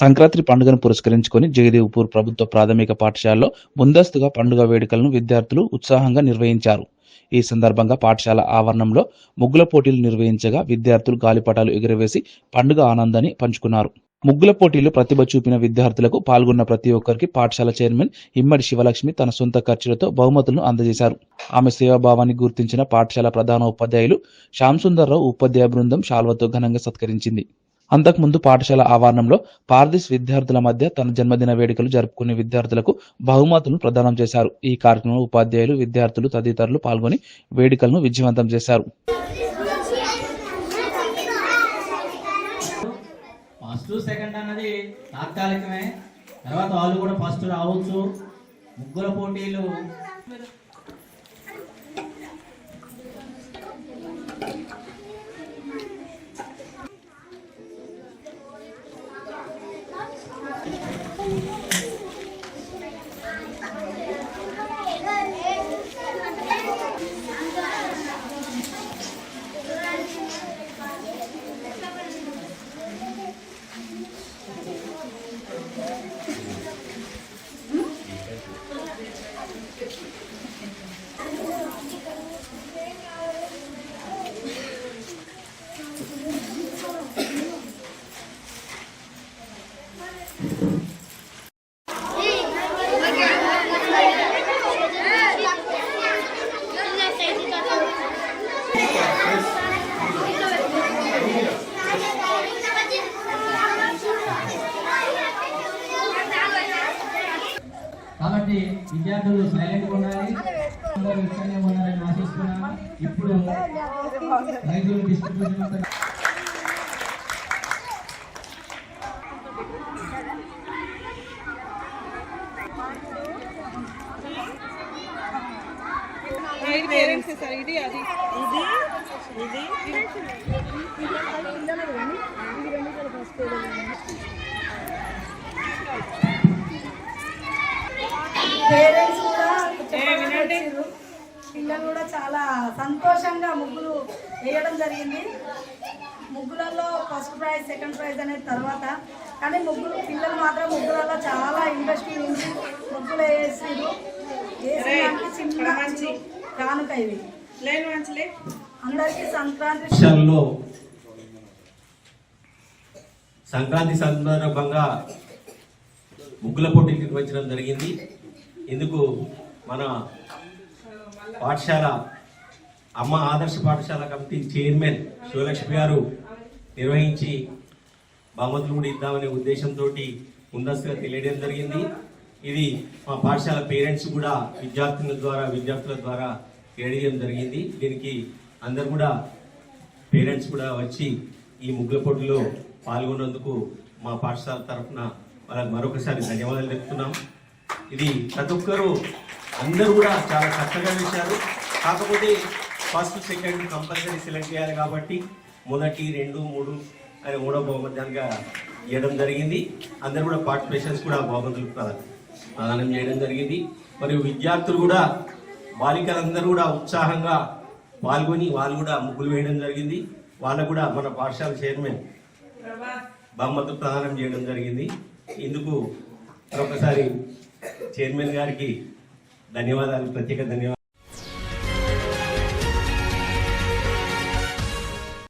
సంక్రాంతి పండుగను పురస్కరించుకొని జగదేవ్పూర్ ప్రభుత్వ ప్రాథమిక పాఠశాలలో ముందస్తుగా పండుగ వేడుకలను విద్యార్థులు ఉత్సాహంగా నిర్వహించారు. ఈ సందర్భంగా పాఠశాల ఆవరణంలో ముగ్గుల పోటీలు నిర్వహించగా విద్యార్థులు గాలిపటాలు ఎగురవేసి పండుగ ఆనందాన్ని పంచుకున్నారు. ముగ్గుల పోటీలు ప్రతిభ చూపిన విద్యార్థులకు పాల్గొన్న ప్రతి ఒక్కరికి పాఠశాల చైర్మన్ ఇమ్మడి శివలక్ష్మి తన సొంత ఖర్చులతో బహుమతులను అందజేశారు. ఆమె సేవాభావాన్ని గుర్తించిన పాఠశాల ప్రధాన ఉపాధ్యాయులు శ్యామ్ ఉపాధ్యాయ బృందం శాల్వతో ఘనంగా సత్కరించింది. అంతకుముందు పాఠశాల ఆవరణంలో పారదీస్ విద్యార్థుల మధ్య తన జన్మదిన వేడుకలు జరుపుకునే విద్యార్థులకు బహుమతులను ప్రదానం చేశారు. ఈ కార్యక్రమంలో ఉపాధ్యాయులు విద్యార్థులు తదితరులు పాల్గొని వేడుకలను విజయవంతం చేశారు. ఫస్ట్ సెకండ్ అన్నది తాత్కాలికమే. తర్వాత వాళ్ళు కూడా ఫస్ట్ రావచ్చు. ముగ్గుల పోటీలు. కాబట్టి విద్యార్థులు సైలెంట్ ఉండాలి. అందరూ ఇష్టంగా ఉన్నారని ఆశిస్తున్నాము ఇప్పుడు రైతులు డిస్ట్రిబ్యూషన్ పేరెంట్స్ సార్ ఇది అది. ఇది ఇది. పేరెంట్స్ కూడా చెప్పడం వచ్చిర్రు. పిల్లలు కూడా చాలా సంతోషంగా ముగ్గులు వేయడం జరిగింది. ముగ్గులలో ఫస్ట్ ప్రైజ్ సెకండ్ ప్రైజ్ అనేది తర్వాత. కానీ ముగ్గులు పిల్లలు మాత్రం ముగ్గులలో చాలా ఇంట్రెస్ట్ ఉంది ముగ్గులు వేసిర్రు. వేసిన చిన్న మంచి కానుక అందరికీ సంక్రాంతి సంక్రాంతి సందర్భంగా ముగ్గుల పోటీలు నిర్వహించడం జరిగింది. ఇందుకు మన పాఠశాల అమ్మ ఆదర్శ పాఠశాల కమిటీ చైర్మన్ శివలక్ష్మి గారు నిర్వహించి బహుమతులు కూడా ఇద్దామనే ఉద్దేశంతో ముందస్తుగా తెలియడం జరిగింది. ఇది మా పాఠశాల పేరెంట్స్ కూడా విద్యార్థుల ద్వారా విద్యార్థుల ద్వారా తెలియజేయడం జరిగింది. దీనికి అందరు కూడా పేరెంట్స్ కూడా వచ్చి ఈ ముగ్గుల పోటీలో పాల్గొన్నందుకు మా పాఠశాల తరఫున వాళ్ళకి మరొకసారి ధన్యవాదాలు చెప్తున్నాం ఇది ప్రతి ఒక్కరూ అందరూ కూడా చాలా కష్టంగా వేశారు కాకపోతే ఫస్ట్ సెకండ్ కంపల్సరీ సెలెక్ట్ చేయాలి కాబట్టి మొదటి రెండు మూడు అని మూడో బహుమతిగా ఇవ్వడం జరిగింది. అందరూ కూడా పార్టిసిపేషన్స్ కూడా బహుమతులు ప్రదా- ప్రదానం చేయడం జరిగింది. మరియు విద్యార్థులు కూడా బాలికలందరూ కూడా ఉత్సాహంగా పాల్గొని వాళ్ళు కూడా ముగ్గులు వేయడం జరిగింది. వాళ్ళకు కూడా మన పాఠశాల చైర్మన్ బహుమతులు ప్రదానం చేయడం జరిగింది. ఇందుకు మరొకసారి చైర్మన్ గారికి ధన్యవాదాలు ప్రత్యేక ధన్యవాదాలు.